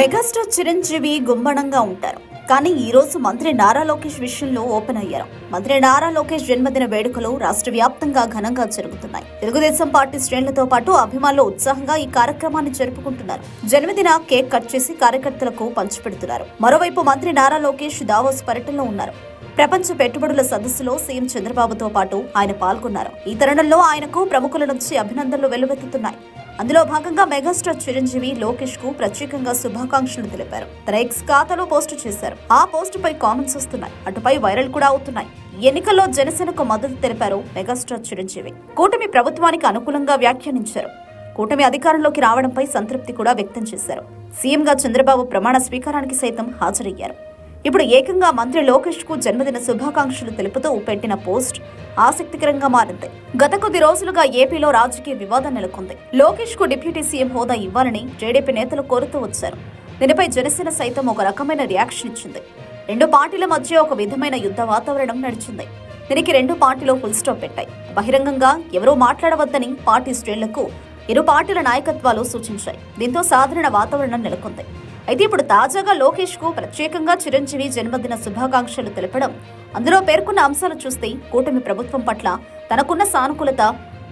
Megastar Chiranjeevi గుమ్మడంగా ఉంటారు. కానీ ఈ రోజు మంత్రి నారా లోకేష్ విషయంలో ఓపెన్ అయ్యారు. మంత్రి నారా లోకేష్ జన్మదిన వేడుకలు రాష్ట్ర వ్యాప్తంగా ఘనంగా జరుగుతున్నాయి. తెలుగుదేశం పార్టీ శ్రేణులతో పాటు అభిమానులు ఉత్సాహంగా ఈ కార్యక్రమాన్ని జరుపుకుంటున్నారు. జన్మదిన కేక్ కట్ చేసి కార్యకర్తలకు పంచిపెడుతున్నారు. మరోవైపు మంత్రి నారా లోకేష్ దావోస్ పర్యటనలో ఉన్నారు. ప్రపంచ పెట్టుబడుల సదస్సులో సీఎం చంద్రబాబుతో పాటు ఆయన పాల్గొన్నారు. ఈ తరుణంలో ఆయనకు ప్రముఖుల నుంచి అభినందనలు వెల్లువెత్తుతున్నాయి. అందులో భాగంగా మెగాస్టార్ చిరంజీవి లోకేష్కు ప్రత్యేకంగా శుభాకాంక్షలు తెలిపారు. తన ఎక్స్ ఖాతాలో పోస్టు చేశారు. ఆ పోస్ట్ పై కామెంట్స్ వస్తున్నాయి. అటుపై వైరల్ కూడా అవుతున్నాయి. ఎన్నికల్లో జనసేనకు మద్దతు తెలిపారు మెగాస్టార్ చిరంజీవి. కూటమి ప్రభుత్వానికి అనుకూలంగా వ్యాఖ్యానించారు. కూటమి అధికారంలోకి రావడంపై సంతృప్తి కూడా వ్యక్తం చేశారు. సీఎంగా చంద్రబాబు ప్రమాణ స్వీకారానికి సైతం హాజరయ్యారు. ఇప్పుడు ఏకంగా మంత్రి లోకేష్కు జన్మదిన శుభాకాంక్షలు తెలుపుతూ పెట్టిన పోస్ట్ ఆసక్తికరంగా మారింది. గత కొద్ది రోజులుగా ఏపీలో రాజకీయ వివాదం నెలకొంది. లోకేష్కు డిప్యూటీ సీఎం హోదా ఇవ్వాలని జేడీపీ నేతలు కోరుతూ వచ్చారు. దీనిపై జనసేన సైతం ఒక రకమైన రియాక్షన్ ఇచ్చింది. రెండు పార్టీల మధ్య ఒక విధమైన యుద్ధ వాతావరణం నడిచింది. దీనికి రెండు పార్టీలు ఫుల్ స్టాప్ పెట్టాయి. బహిరంగంగా ఎవరూ మాట్లాడవద్దని పార్టీ శ్రేణులకు ఇరు పార్టీల నాయకత్వాలు సూచించాయి. దీంతో సాధారణ వాతావరణం నెలకొంది. అయితే ఇప్పుడు తాజాగా లోకేష్కు ప్రత్యేకంగా చిరంజీవి జన్మదిన శుభాకాంక్షలు తెలపడం. అందులో పేర్కొన్న అంశాలు చూస్తే కూటమి ప్రభుత్వం పట్ల తనకున్న సానుకూలత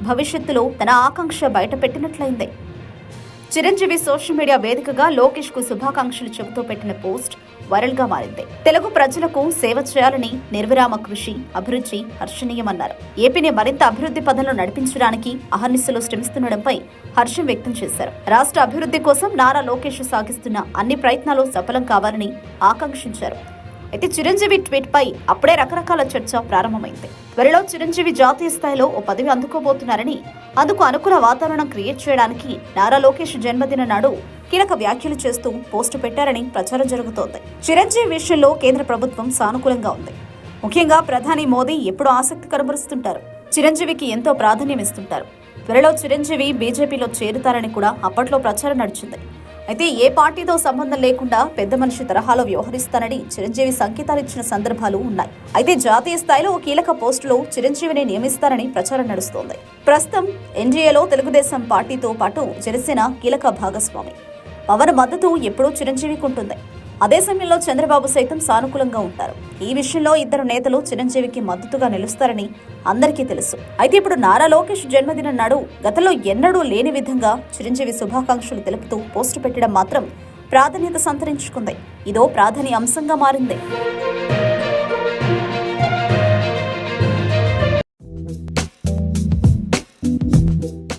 భవిష్యత్తులో తన ఆకాంక్ష బయటపెట్టినట్లయింది. చిరంజీవి సోషల్ మీడియా వేదికగా లోకేష్కు శుభాకాంక్షలు చెబుతూ పెట్టిన పోస్ట్ వైరల్గా మారింది. తెలుగు ప్రజలకు సేవ చేయాలని నిర్విరామ కృషి అభిరుచి హర్షణీయమన్నారు. ఏపీని మరింత అభివృద్ధి పదంలో నడిపించడానికి అహర్నిశలు శ్రమిస్తుండడంపై హర్షం వ్యక్తం చేశారు. రాష్ట్ర అభివృద్ధి కోసం నారా లోకేష్ సాగిస్తున్న అన్ని ప్రయత్నాలు సఫలం కావాలని ఆకాంక్షించారు. అయితే చిరంజీవి ట్వీట్ పై అప్పుడే రకరకాల చర్చ ప్రారంభమైంది. త్వరలో చిరంజీవి జాతీయ స్థాయిలో ఓ పదవి అందుకోబోతున్నారని అందుకు అనుకూల వాతావరణం క్రియేట్ చేయడానికి నారా లోకేష్ జన్మదిన నాడు కీలక వ్యాఖ్యలు చేస్తూ పోస్టు పెట్టారని ప్రచారం జరుగుతోంది. చిరంజీవి విషయంలో కేంద్ర ప్రభుత్వం సానుకూలంగా ఉంది. ముఖ్యంగా ప్రధాని మోదీ ఎప్పుడూ ఆసక్తి కనబరుస్తుంటారు. చిరంజీవికి ఎంతో ప్రాధాన్యం ఇస్తుంటారు. త్వరలో చిరంజీవి బీజేపీలో చేరుతారని కూడా అప్పట్లో ప్రచారం నడిచింది. అయితే ఏ పార్టీతో సంబంధం లేకుండా పెద్ద మనిషి తరహాలో వ్యవహరిస్తానని చిరంజీవి సంకేతాలు ఇచ్చిన సందర్భాలు ఉన్నాయి. అయితే జాతీయ స్థాయిలో ఓ కీలక పోస్టులో చిరంజీవిని నియమిస్తారని ప్రచారం నడుస్తోంది. ప్రస్తుతం ఎన్డీఏలో తెలుగుదేశం పార్టీతో పాటు జనసేన కీలక భాగస్వామి. పవన్ మద్దతు ఎప్పుడూ చిరంజీవికి ఉంటుంది. అదే సమయంలో చంద్రబాబు సైతం సానుకూలంగా ఉంటారు. ఈ విషయంలో ఇద్దరు నేతలు చిరంజీవికి మద్దతుగా నిలుస్తారని అందరికీ తెలుసు. అయితే ఇప్పుడు నారా లోకేష్ జన్మదినం నాడు గతంలో ఎన్నడూ లేని విధంగా చిరంజీవి శుభాకాంక్షలు తెలుపుతూ పోస్టు పెట్టడం మాత్రం ప్రాధాన్యత సంతరించుకుంది. ఇదో ప్రాధాన్య అంశంగా మారింది.